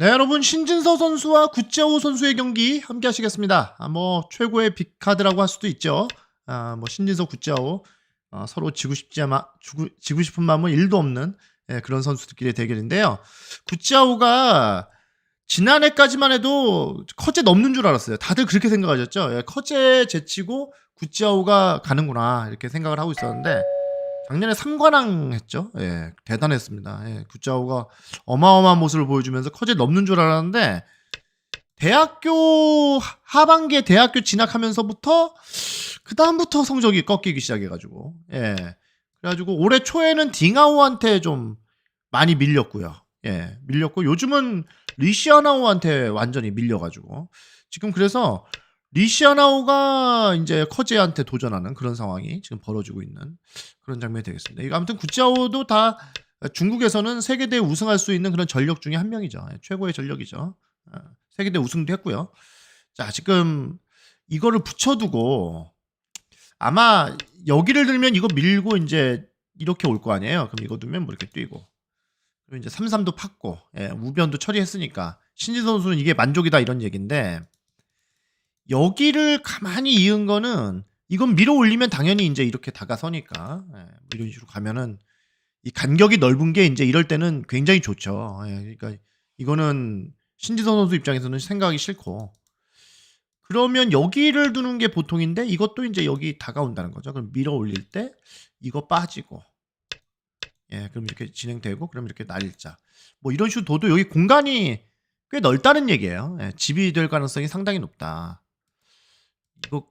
네, 여러분 신진서 선수와 구자호 선수의 경기 함께 하시겠습니다. 아, 뭐 최고의 빅카드라고 할 수도 있죠. 아, 뭐 신진서 구자호 어, 서로 지고 싶지 마, 지고, 싶은 마음은 1도 없는 예, 그런 선수들끼리의 대결인데요. 구자호가 지난해까지만 해도 커제 넘는 줄 알았어요. 다들 그렇게 생각하셨죠. 예, 커제 제치고 구자호가 가는구나 이렇게 생각을 하고 있었는데 작년에 3관왕 했죠. 예, 대단했습니다. 예, 구자호가 어마어마한 모습을 보여주면서 커제 넘는 줄 알았는데 대학교 하반기에 대학교 진학하면서부터 그 다음부터 성적이 꺾이기 시작해가지고 예, 그래가지고 올해 초에는 딩하오한테 좀 많이 밀렸고요. 예, 밀렸고 요즘은 리시아나오한테 완전히 밀려가지고 지금 그래서 리시아나오가 이제 커제한테 도전하는 그런 상황이 지금 벌어지고 있는 그런 장면이 되겠습니다. 이거 아무튼 구자오도 다 중국에서는 세계대회 우승할 수 있는 그런 전력 중에 한 명이죠. 예, 최고의 전력이죠. 어, 세계대회 우승도 했고요. 자, 지금 이거를 붙여두고 아마 여기를 들면 이거 밀고 이제 이렇게 올 거 아니에요. 그럼 이거 두면 뭐 이렇게 뛰고 그리고 이제 3-3도 팠고 예, 우변도 처리했으니까 신지 선수는 이게 만족이다 이런 얘기인데 여기를 가만히 이은 거는 이건 밀어 올리면 당연히 이제 이렇게 다가서니까 예, 뭐 이런 식으로 가면은 이 간격이 넓은 게 이제 이럴 때는 굉장히 좋죠. 예, 그러니까 이거는 신지선 선수 입장에서는 생각하기 싫고 그러면 여기를 두는 게 보통인데 이것도 이제 여기 다가온다는 거죠. 그럼 밀어 올릴 때 이거 빠지고 예, 그럼 이렇게 진행되고 그럼 이렇게 날자. 뭐 이런 식으로 둬도 여기 공간이 꽤 넓다는 얘기예요. 예, 집이 될 가능성이 상당히 높다. 이거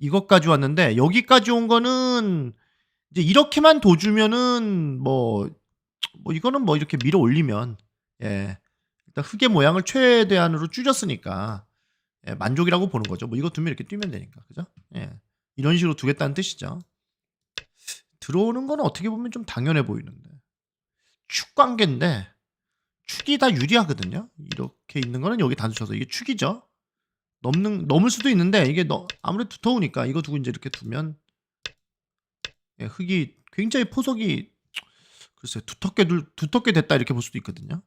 이것까지 왔는데 여기까지 온 거는 이제 이렇게만 둬주면은 뭐, 뭐 이거는 뭐 이렇게 밀어 올리면 예 일단 흙의 모양을 최대한으로 줄였으니까 예, 만족이라고 보는 거죠. 뭐 이거 두면 이렇게 뛰면 되니까 그죠? 예 이런 식으로 두겠다는 뜻이죠. 들어오는 건 어떻게 보면 좀 당연해 보이는데 축 관계인데 축이 다 유리하거든요. 이렇게 있는 거는 여기 단수 쳐서 이게 축이죠. 넘는 넘을 수도 있는데 이게 너, 아무래도 두터우니까 이거 두고 이제 이렇게 두면 예, 흙이 굉장히 포석이 글쎄 두텁게 둘- 두텁게 됐다 이렇게 볼 수도 있거든요.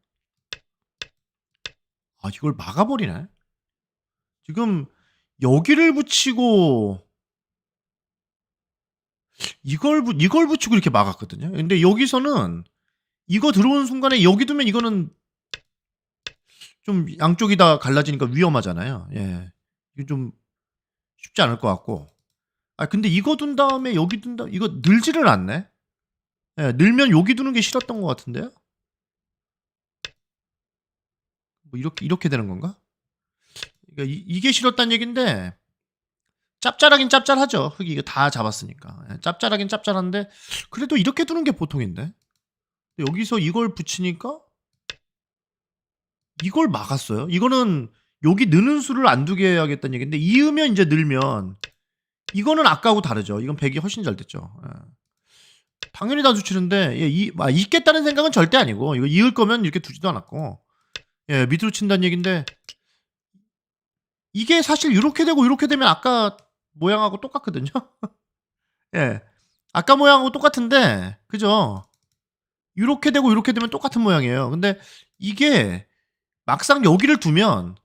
아 이걸 막아버리네. 지금 여기를 붙이고 이걸 붙 이걸 붙이고 이렇게 막았거든요. 근데 여기서는 이거 들어오는 순간에 여기 두면 이거는 좀 양쪽이 다 갈라지니까 위험하잖아요. 예. 이거 좀 쉽지 않을 것 같고. 아 근데 이거 둔 다음에 여기 둔다 이거 늘지를 않네. 예, 늘면 여기 두는 게 싫었던 것 같은데요. 뭐 이렇게 이렇게 되는 건가? 그러니까 이, 이게 싫었단 얘긴데 짭짤하긴 짭짤하죠. 흙이 이거 다 잡았으니까. 예, 짭짤하긴 짭짤한데 그래도 이렇게 두는 게 보통인데. 여기서 이걸 붙이니까 이걸 막았어요. 이거는 여기 느는 수를 안 두게 해야겠다는 얘기인데 이으면 이제 늘면 이거는 아까하고 다르죠. 이건 100이 훨씬 잘 됐죠. 예. 당연히 단수 치는데 예, 이, 아, 있겠다는 생각은 절대 아니고 이거 이을 거면 이렇게 두지도 않았고 예, 밑으로 친다는 얘기인데 이게 사실 이렇게 되고 이렇게 되면 아까 모양하고 똑같거든요. 예. 아까 모양하고 똑같은데 그죠? 이렇게 되고 이렇게 되면 똑같은 모양이에요. 근데 이게 막상 여기를 두면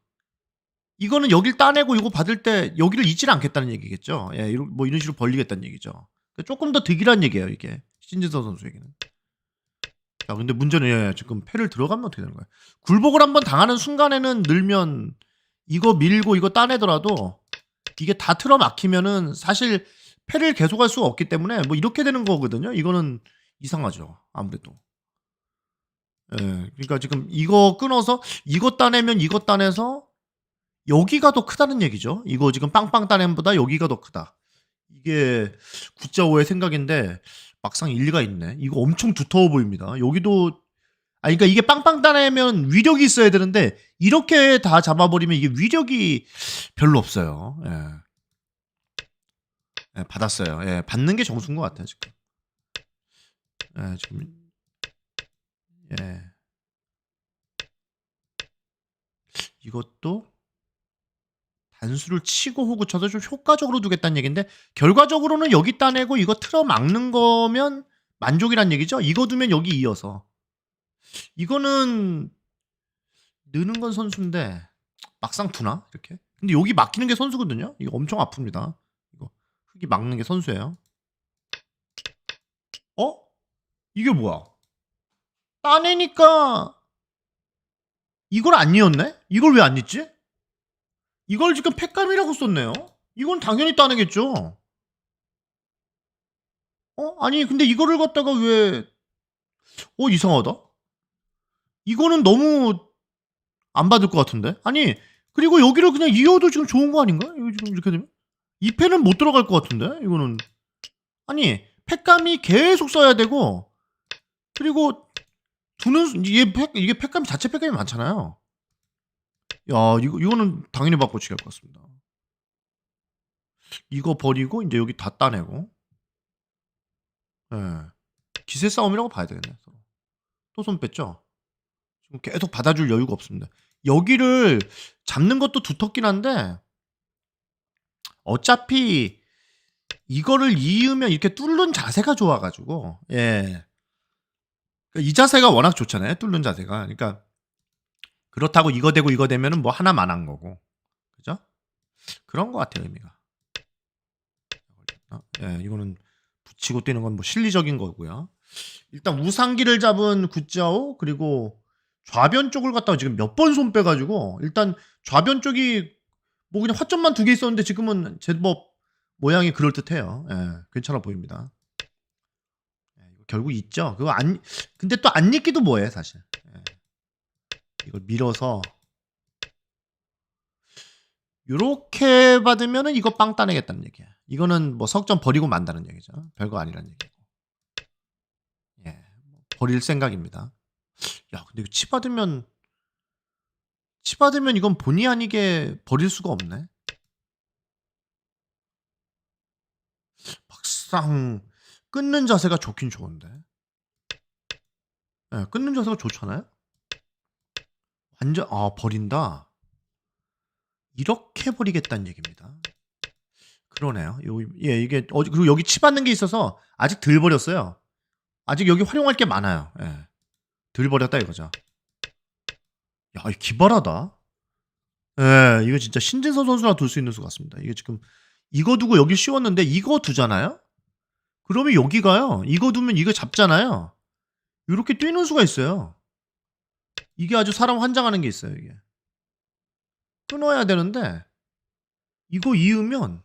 이거는 여길 따내고 이거 받을 때 여기를 잊질 않겠다는 얘기겠죠. 예, 뭐 이런 식으로 벌리겠다는 얘기죠. 그러니까 조금 더 득이란 얘기예요, 이게. 신진서 선수에게는. 자, 근데 문제는 예, 지금 패를 들어가면 어떻게 되는 거야? 굴복을 한번 당하는 순간에는 늘면 이거 밀고 이거 따내더라도 이게 다 틀어 막히면은 사실 패를 계속할 수가 없기 때문에 뭐 이렇게 되는 거거든요. 이거는 이상하죠. 아무래도. 예, 그러니까 지금 이거 끊어서 이거 따내면 이거 따내서 여기가 더 크다는 얘기죠. 이거 지금 빵빵 따냄보다 여기가 더 크다. 이게 9.5의 생각인데 막상 일리가 있네. 이거 엄청 두터워 보입니다. 여기도 아 그러니까 이게 빵빵 따내면 위력이 있어야 되는데 이렇게 다 잡아버리면 이게 위력이 별로 없어요. 예. 예, 받았어요. 예, 받는 게 정수인 것 같아요 지금. 예, 지금 예. 이것도 단수를 치고 호구 쳐서 좀 효과적으로 두겠다는 얘기인데 결과적으로는 여기 따내고 이거 틀어 막는 거면 만족이란 얘기죠. 이거 두면 여기 이어서 이거는 느는 건 선수인데 막상 두나 이렇게. 근데 여기 막히는 게 선수거든요. 이거 엄청 아픕니다. 이거 흙이 막는 게 선수예요. 어? 이게 뭐야? 따내니까 이걸 안 이었네? 이걸 왜 안 잊지? 이걸 지금 팩감이라고 썼네요. 이건 당연히 따내겠죠. 어? 아니 근데 이거를 갖다가 왜 어 이상하다. 이거는 너무 안 받을 것 같은데. 아니 그리고 여기를 그냥 이어도 지금 좋은 거 아닌가? 이거 지금 이렇게 되면 이 펜은 못 들어갈 것 같은데. 이거는 아니 팩감이 계속 써야 되고 그리고 두는 수- 이게 팩 이게 팩감 자체 팩감이 많잖아요. 야 이거 이거는 당연히 바꿔치기 할 것 같습니다. 이거 버리고 이제 여기 다 따내고. 예. 기세 싸움이라고 봐야 되겠네. 또 손 뺐죠? 지금 계속 받아줄 여유가 없습니다. 여기를 잡는 것도 두텁긴 한데 어차피 이거를 이으면 이렇게 뚫는 자세가 좋아가지고 예. 그러니까 이 자세가 워낙 좋잖아요. 뚫는 자세가. 그러니까 그렇다고 이거 되고 이거 되면은 뭐 하나만 한 거고. 그죠? 그런 것 같아요, 의미가. 어, 예, 이거는 붙이고 뛰는 건 뭐 실리적인 거고요. 일단 우상기를 잡은 굿자오 그리고 좌변 쪽을 갖다가 지금 몇 번 손 빼가지고 일단 좌변 쪽이 뭐 그냥 화점만 두 개 있었는데 지금은 제법 모양이 그럴 듯해요. 예, 괜찮아 보입니다. 결국 있죠. 그거 안 근데 또 안 읽기도 뭐해 사실. 예. 이걸 밀어서 요렇게 받으면은 이거 빵 따내겠다는 얘기야. 이거는 뭐 석점 버리고 만다는 얘기죠. 별거 아니란 얘기고. 예, 뭐 버릴 생각입니다. 야, 근데 치 받으면 치 받으면 이건 본의 아니게 버릴 수가 없네. 막상 끊는 자세가 좋긴 좋은데. 예, 끊는 자세가 좋잖아요. 완전 아 버린다. 이렇게 버리겠다는 얘기입니다. 그러네요. 요, 예, 이게 어 그리고 여기 치 받는 게 있어서 아직 덜 버렸어요. 아직 여기 활용할 게 많아요. 예. 덜 버렸다 이거죠. 야, 이 기발하다. 예, 이거 진짜 신진서 선수나 둘수 있는 수 같습니다. 이게 지금 이거 두고 여기 씌웠는데 이거 두잖아요. 그러면 여기가요. 이거 두면 이거 잡잖아요. 이렇게 뛰는 수가 있어요. 이게 아주 사람 환장하는 게 있어요. 이게 끊어야 되는데 이거 이으면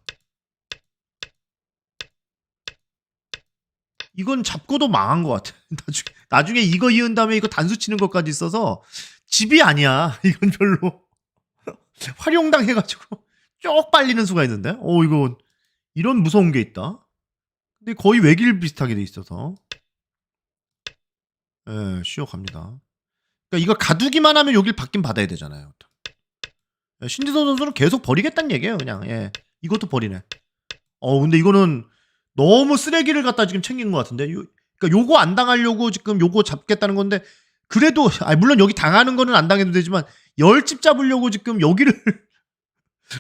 이건 잡고도 망한 것 같아. 나중에, 나중에 이거 이은 다음에 이거 단수 치는 것까지 있어서 집이 아니야. 이건 별로 활용당 해가지고 쭉 빨리는 수가 있는데. 어 이거 이런 무서운 게 있다. 근데 거의 외길 비슷하게 돼 있어서 예 쉬어갑니다. 그러니까 이거 가두기만 하면 여길 받긴 받아야 되잖아요. 예, 신지선 선수는 계속 버리겠다는 얘기예요. 그냥 예 이것도 버리네. 어 근데 이거는 너무 쓰레기를 갖다 지금 챙긴 것 같은데. 요, 그러니까 요거 안 당하려고 지금 요거 잡겠다는 건데 그래도 아 물론 여기 당하는 거는 안 당해도 되지만 열집 잡으려고 지금 여기를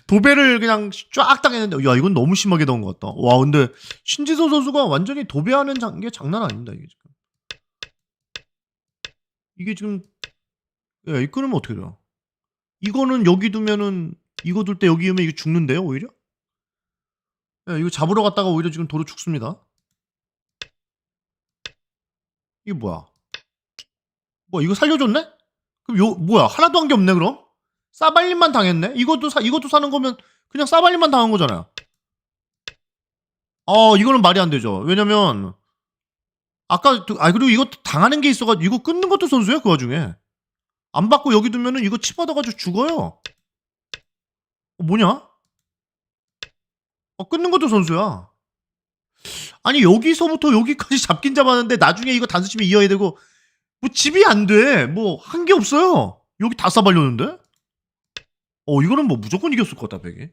도배를 그냥 쫙 당했는데 야 이건 너무 심하게 넣은 것 같다. 와 근데 신지선 선수가 완전히 도배하는 장- 게 장난 아닙니다 이게 지금. 이게 지금 예, 이 끊으면 어떻게 돼요? 이거는 여기 두면은 이거 둘 때 여기 오면 이게 죽는데요 오히려? 예, 이거 잡으러 갔다가 오히려 지금 도로 죽습니다. 이게 뭐야? 뭐 이거 살려줬네? 그럼 요 뭐야 하나도 한 게 없네 그럼? 싸발림만 당했네? 이것도 사 이것도 사는 거면 그냥 싸발림만 당한 거잖아요. 어 이거는 말이 안 되죠. 왜냐면 아까 또- 아 그리고 이거 당하는 게 있어가지고 이거 끊는 것도 선수야 그 와중에 안 받고 여기 두면은 이거 치 받아가지고 죽어요. 어, 뭐냐? 어, 끊는 것도 선수야. 아니 여기서부터 여기까지 잡긴 잡았는데 나중에 이거 단수치면 이어야 되고 뭐 집이 안 돼. 뭐 한 게 없어요. 여기 다 싸발렸는데? 어 이거는 뭐 무조건 이겼을 것 같다 백이.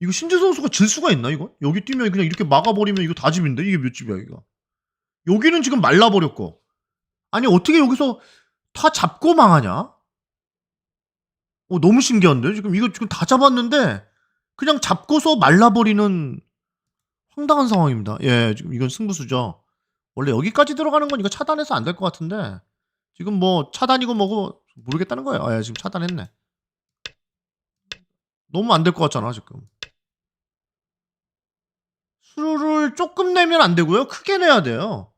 이거 신재 선수가 질 수가 있나 이거? 여기 뛰면 그냥 이렇게 막아버리면 이거 다 집인데 이게 몇 집이야 이거? 여기는 지금 말라버렸고 아니 어떻게 여기서 다 잡고 망하냐? 어 너무 신기한데 지금 이거 지금 다 잡았는데 그냥 잡고서 말라버리는 황당한 상황입니다. 예, 지금 이건 승부수죠. 원래 여기까지 들어가는 건 이거 차단해서 안 될 것 같은데 지금 뭐 차단이고 뭐고 모르겠다는 거예요. 아, 예, 지금 차단했네. 너무 안 될 것 같잖아 지금. 수를 조금 내면 안 되고요. 크게 내야 돼요.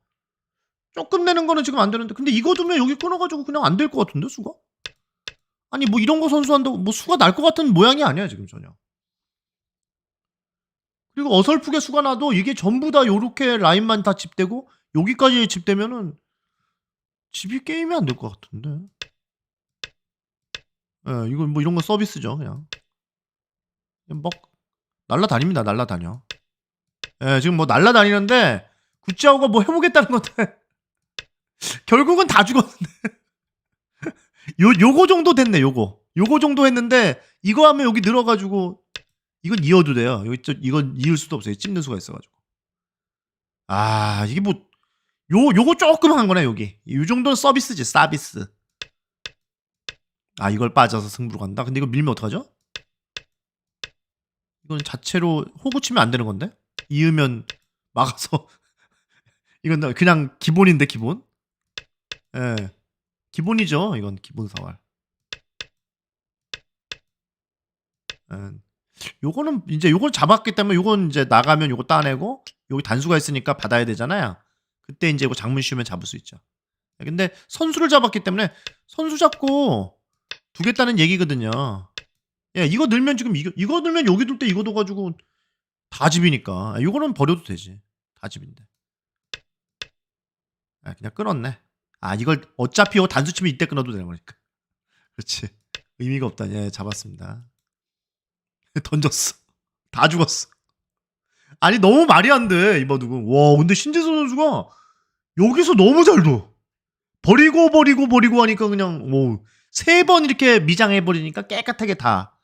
조금 내는 거는 지금 안 되는데 근데 이거 두면 여기 끊어가지고 그냥 안 될 것 같은데 수가? 아니 뭐 이런 거 선수한다고 뭐 수가 날 것 같은 모양이 아니야 지금 전혀. 그리고 어설프게 수가 나도 이게 전부 다 요렇게 라인만 다 집되고 여기까지 집되면은 집이 게임이 안 될 것 같은데. 예, 이건 뭐 이런 건 서비스죠 그냥. 그냥 막 날라다닙니다 날라다녀. 예, 지금 뭐 날라다니는데 구찌아오가 뭐 해보겠다는 건데 결국은 다 죽었는데. 요 요거 정도 됐네 요거. 요거 정도 했는데 이거 하면 여기 늘어가지고 이건 이어도 돼요. 여기 저 이건 이을 수도 없어요. 찝는 수가 있어가지고. 아 이게 뭐 요 요거 조금 한 거네 여기 요 정도는 서비스지 서비스 아 이걸 빠져서 승부로 간다? 근데 이거 밀면 어떡하죠? 이건 자체로 호구 치면 안 되는 건데? 이으면 막아서 이건 그냥 기본인데 기본? 예. 기본이죠 이건 기본 사활. 예. 요거는 이제 요걸 잡았기 때문에 요건 이제 나가면 요거 따내고 여기 단수가 있으니까 받아야 되잖아요. 그때 이제 이거 장문 씌우면 잡을 수 있죠. 예, 근데 선수를 잡았기 때문에 선수 잡고 두겠다는 얘기거든요. 예 이거 늘면 지금 이거 이거 늘면 여기 둘 때 이거 둬가지고 다 집이니까. 아, 요거는 버려도 되지. 다 집인데. 아, 그냥 끊었네. 아 이걸 어차피 요 단수 치면 이때 끊어도 되는 거니까. 그렇지. 의미가 없다 예 잡았습니다. 던졌어. 다 죽었어. 아니 너무 말이 안 돼 이바둑은 와 근데 신재선 선수가 여기서 너무 잘 둬. 버리고 버리고 버리고 하니까 그냥 뭐 세 번 이렇게 미장해 버리니까 깨끗하게 다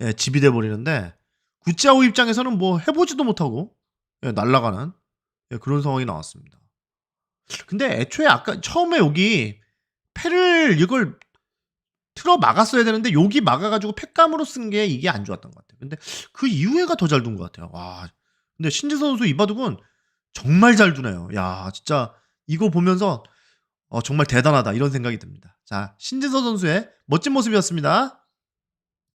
예, 집이 돼 버리는데 구찌아오 입장에서는 뭐 해보지도 못하고 예, 날아가는 예, 그런 상황이 나왔습니다. 근데 애초에 아까 처음에 여기 패를 이걸 틀어 막았어야 되는데 여기 막아가지고 팩감으로 쓴 게 이게 안 좋았던 것 같아요. 근데 그 이후에가 더 잘 둔 것 같아요. 와, 근데 신지 선수 이바둑은 정말 잘 두네요. 야, 진짜 이거 보면서 어, 정말 대단하다 이런 생각이 듭니다. 자, 신지서 선수의 멋진 모습이었습니다.